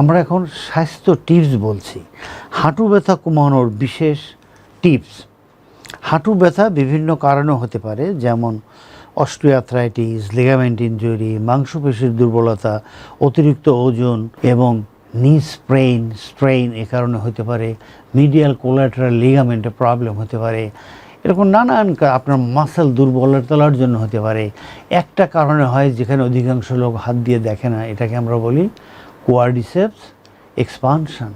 আমরা এখন স্বাস্থ্য টিপস বলছি। হাঁটু ব্যথা কমানোর বিশেষ টিপস। হাঁটু ব্যথা বিভিন্ন কারণে হতে পারে, যেমন অস্ট্রিয়াথ্রাইটিস লিগামেন্ট ইনজুরি মাংসপেশির দুর্বলতা, অতিরিক্ত ওজন এবং নি স্প্রেইন স্ট্রেইন এ কারণে হতে পারে মিডিয়াল কোলাটারাল লিগামেন্টে প্রবলেম হতে পারে, এরকম নানান আপনার মাসেল দুর্বলতার জন্য হতে পারে। একটা কারণে হয় যেখানে অধিকাংশ লোক হাত দিয়ে দেখে না, এটাকে আমরা বলি কোয়ার্ডিসেপস এক্সপানশান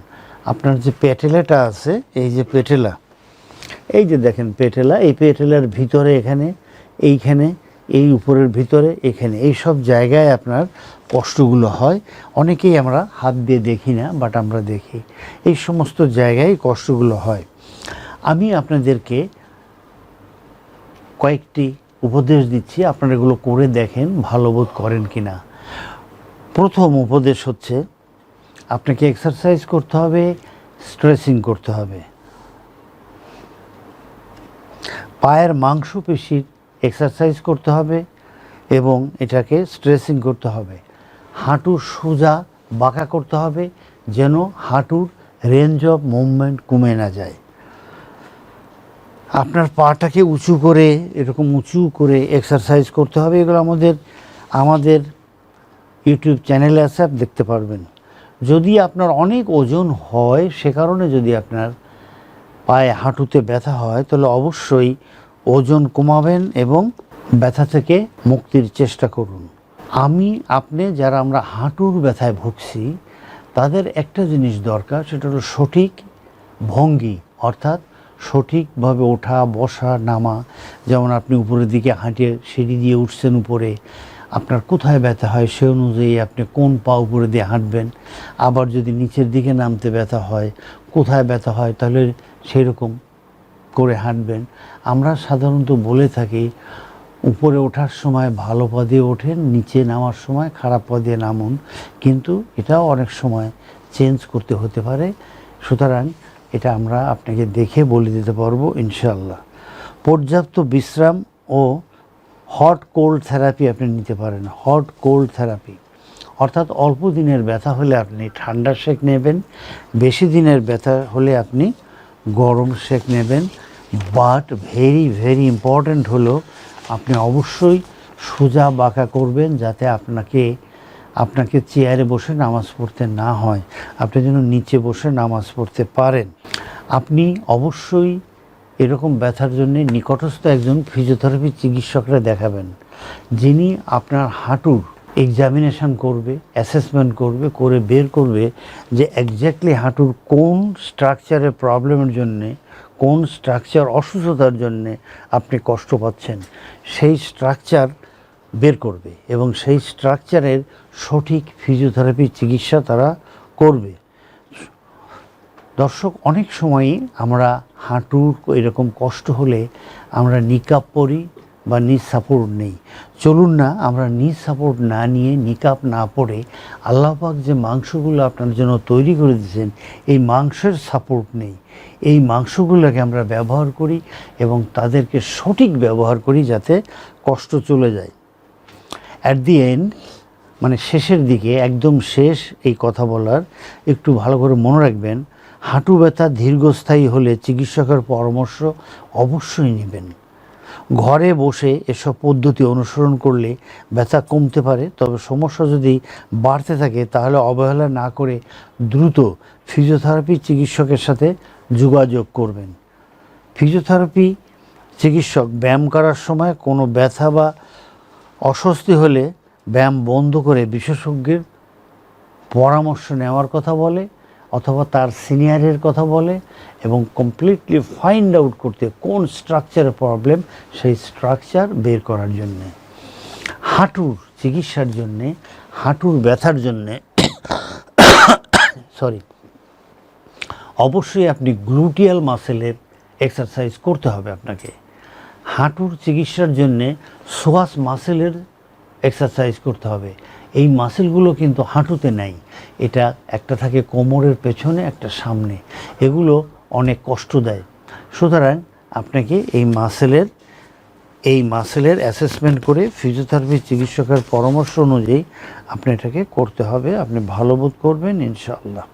আপনার যে পেটেলাটা আছে, এই যে পেটেলা, এই যে দেখেন পেটেলা, এই পেটেলার ভিতরে এখানে, এইখানে, এই উপরের ভিতরে, এখানে, এই সব জায়গায় আপনার কষ্টগুলো হয়। অনেকেই আমরা হাত দিয়ে দেখি না বাট আমরা দেখি। এই সমস্ত জায়গায় কষ্টগুলো হয়। আমি আপনাদেরকে কয়েকটি উপদেশ দিচ্ছি। আপনারা এগুলো করে দেখেন, ভালো বোধ করেন কি না প্রথম উপদেশ হচ্ছে, আপনাকে এক্সারসাইজ করতে হবে স্ট্রেসিং করতে হবে। পায়ের মাংসপেশির এক্সারসাইজ করতে হবে এবং এটাকে স্ট্রেসিং করতে হবে। হাঁটু সোজা বাঁকা করতে হবে যেন হাঁটুর রেঞ্জ অফ মুভমেন্ট কমে না যায়। আপনার পাটাকে উঁচু করে, এরকম উঁচু করে এক্সারসাইজ করতে হবে, এগুলো আমাদের আমাদের ইউটিউব চ্যানেলে আছে আপনি দেখতে পারবেন। যদি আপনার অনেক ওজন হয়, সে কারণে যদি আপনার পায়ে হাঁটুতে ব্যথা হয়, তাহলে অবশ্যই ওজন কমাবেন এবং ব্যথা থেকে মুক্তির চেষ্টা করুন। আমি, আপনি যারা আমরা হাঁটুর ব্যথায় ভুগছি, তাদের একটা জিনিস দরকার, সেটা হলো সঠিক ভঙ্গি, অর্থাৎ সঠিকভাবে ওঠা, বসা, নামা। যেমন আপনি উপরের দিকে হাঁটিয়ে সিঁড়ি দিয়ে উঠছেন উপরে আপনার কোথায় ব্যথা হয় সে অনুযায়ী আপনি কোন পা উপরে দিয়ে হাঁটবেন? আবার যদি নিচের দিকে নামতে ব্যথা হয়, কোথায় ব্যথা হয়, তাহলে সেই রকম করে হাঁটবেন। আমরা সাধারণত বলে থাকি, উপরে ওঠার সময় ভালো পা দিয়ে ওঠেন, নিচে নামার সময় খারাপ পা দিয়ে নামুন। কিন্তু এটাও অনেক সময় চেঞ্জ করতে হতে পারে। সুতরাং এটা আমরা আপনাকে দেখে বলে দিতে পারব ইনশাল্লাহ পর্যাপ্ত বিশ্রাম ও হট কোল্ড থেরাপি আপনি নিতে পারেন, হট কোল্ড থেরাপি। অর্থাৎ অল্প দিনের ব্যথা হলে আপনি ঠান্ডা শেক নেবেন, বেশি দিনের ব্যথা হলে আপনি গরম সেক নেবেন বাট ভেরি ভেরি ইম্পর্ট্যান্ট হলো আপনি অবশ্যই সোজা বাঁকা করবেন যাতে আপনাকে আপনাকে চেয়ারে বসে নামাজ পড়তে না হয়। আপনি যেন নিচে বসে নামাজ পড়তে পারেন। আপনি অবশ্যই এরকম ব্যথার জন্য নিকটস্থ একজন ফিজিওথেরাপি চিকিৎসকরা দেখাবেন, যিনি আপনার হাঁটুর এক্সামিনেশন করবে অ্যাসেসমেন্ট করবে, করে বের করবে যে একজ্যাক্টলি হাঁটুর কোন স্ট্রাকচারের প্রবলেমের জন্যে, কোন স্ট্রাকচার অসুস্থতার জন্যে আপনি কষ্ট পাচ্ছেন, সেই স্ট্রাকচার বের করবে এবং সেই স্ট্রাকচারের সঠিক ফিজিওথেরাপি চিকিৎসা তারা করবে। দর্শক, অনেক সময়ই আমরা হাঁটুর এরকম কষ্ট হলে আমরা নিকাপ পরি বা নিজ সাপোর্ট নেই। চলুন না, আমরা নিজ সাপোর্ট না নিয়ে নিকাপ না পড়ে আল্লাপাক যে মাংসগুলো আপনার জন্য তৈরি করে দিয়েছেন, এই মাংসের সাপোর্ট নেই। এই মাংসগুলোকে আমরা ব্যবহার করি এবং তাদেরকে সঠিক ব্যবহার করি যাতে কষ্ট চলে যায়। অ্যাট দি এন্ড মানে শেষের দিকে, একদম শেষ এই কথা বলার, একটু ভালো করে মনে রাখবেন হাঁটু ব্যথা দীর্ঘস্থায়ী হলে চিকিৎসকের পরামর্শ অবশ্যই নেবেন। ঘরে বসে এসব পদ্ধতি অনুসরণ করলে ব্যথা কমতে পারে, তবে সমস্যা যদি বাড়তে থাকে তাহলে অবহেলা না করে দ্রুত ফিজিওথেরাপি চিকিৎসকের সাথে যোগাযোগ করবেন। ফিজিওথেরাপি চিকিৎসক ব্যায়াম করার সময় কোনো ব্যথা বা অস্বস্তি হলে ব্যায়াম বন্ধ করে বিশেষজ্ঞের পরামর্শ নেওয়ার কথা বলে। অথবা তার সিনিয়রের কথা বলে এবং কমপ্লিটলি ফাইন্ড আউট করতে কোন স্ট্রাকচারের প্রবলেম সেই স্ট্রাকচার বের করার জন্যে। হাঁটুর চিকিৎসার জন্যে, হাঁটুর ব্যথার জন্যে সরি অবশ্যই আপনি গ্লুটিয়াল মাসেলের এক্সারসাইজ করতে হবে আপনাকে। হাঁটুর চিকিৎসার জন্যে সোয়াস মাসেলের এক্সারসাইজ করতে হবে। এই মাসেলগুলো কিন্তু হাঁটুতে নাই। এটা একটা থাকে কোমরের পেছনে, একটা সামনে। এগুলো অনেক কষ্ট দেয়। সুতরাং আপনাকে এই মাসেলের এই মাসেলের অ্যাসেসমেন্ট করে ফিজিওথেরাপি চিকিৎসকের পরামর্শ অনুযায়ী আপনি এটাকে করতে হবে। আপনি ভালো বোধ করবেন, ইনশাআল্লাহ।